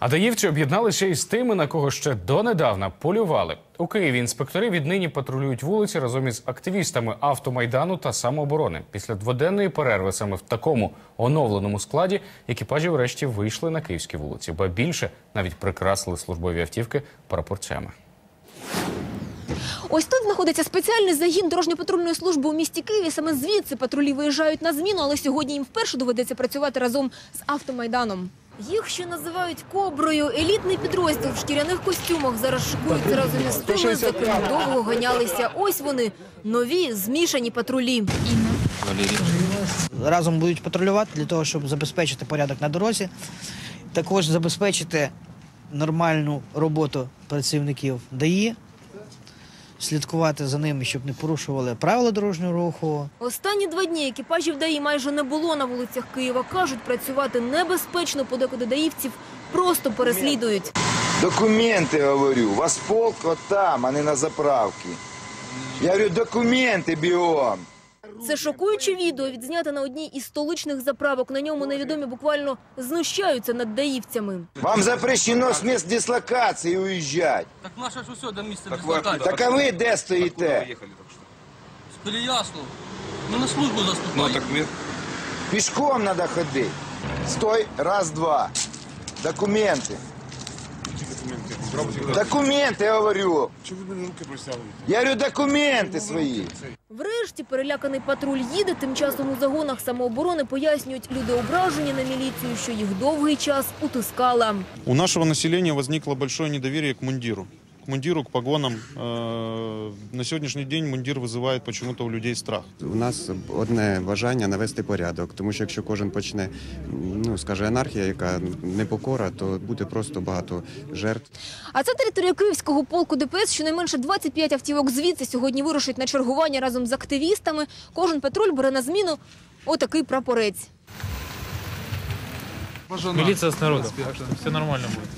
А даївці об'єдналися із тими, на кого ще донедавна полювали. У Києві інспектори віднині патрулюють вулиці разом із активістами автомайдану та самооборони. Після дводенної перерви саме в такому оновленому складі екіпажі врешті вийшли на київські вулиці, ба більше навіть прикрасили службові автівки прапорцями. Ось тут знаходиться спеціальний загін дорожньо-патрульної служби у місті Києві. Саме звідси патрулі виїжджають на зміну, але сьогодні їм вперше доведеться працювати разом з автомайданом. Їх ще називають коброю. Елітний підрозділ в шкіряних костюмах зараз шикується разом із тими, за ким довго ганялися. Ось вони нові змішані патрулі. разом будуть патрулювати для того, щоб забезпечити порядок на дорозі, також забезпечити нормальну роботу працівників ДАІ, слідкувати за ними, щоб не порушували правила дорожнього руху. Останні два дні екіпажів ДАІ майже не було на вулицях Києва. Кажуть, працювати небезпечно, подекуди даївців просто переслідують. Документи говорю. У вас полк там, а не на заправки. Я говорю, документи биом. Це шокуюче відео, відзнято на одній із столичних заправок. На ньому невідомі буквально знущаються над даївцями. Вам запрещено с мест дислокации уезжать. Так наше ж усе до місця дислокації. Так а ви де стоїте? З Переяслав. Ми на службу заступаємо. Пішком надо ходити. Стой, раз, два. Документи. Документи, я говорю. Я говорю, документи свої. Врешті переляканий патруль їде. Тим часом у загонах самооборони пояснюють, люди ображені на міліцію, що їх довгий час утискала. У нашого населення возникло большое недоверие к мундиру К мундиру, к погонам. Э, На сегодняшний день мундир вызывает почему-то у людей страх. У нас одне бажання навести порядок, тому що якщо кожен почне, ну скаже анархія, яка непокора, то буде просто багато жертв. А це територія Київського полку ДПС. Щонайменше 25 автівок звідси сьогодні вирушать на чергування разом з активістами. Кожен патруль бере на зміну отакий прапорець. Милиция с народом. Так что все нормально будет.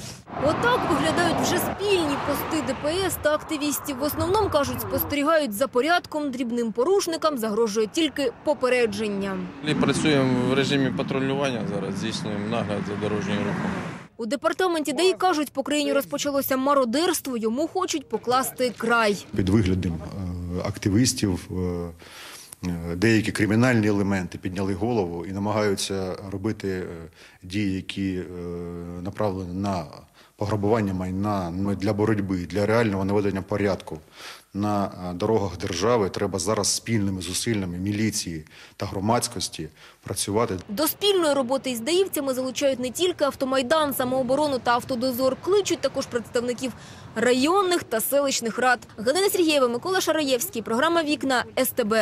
Отак виглядають вже спільні пости ДПС та активістів. В основному, кажуть, спостерігають за порядком, дрібним порушникам загрожує тільки попередження. Ми працюємо в режимі патрулювання зараз, здійснюємо нагляд за дорожнім рухом. У департаменті ДАІ кажуть, по країні розпочалося мародерство, йому хочуть покласти край. під виглядом е, активістів е, деякі кримінальні елементи підняли голову і намагаються робити е, дії, які е, направлені на пограбування майна Ну, для боротьби, для реального наведення порядку на е, дорогах держави. Треба зараз спільними зусиллями міліції та громадськості працювати До спільної роботи із даївцями залучають не тільки автомайдан, самооборону та автодозор. Кличуть також представників районних та селищних рад. Галина Сергієва, Микола Шараєвський. Програма «Вікна» СТБ.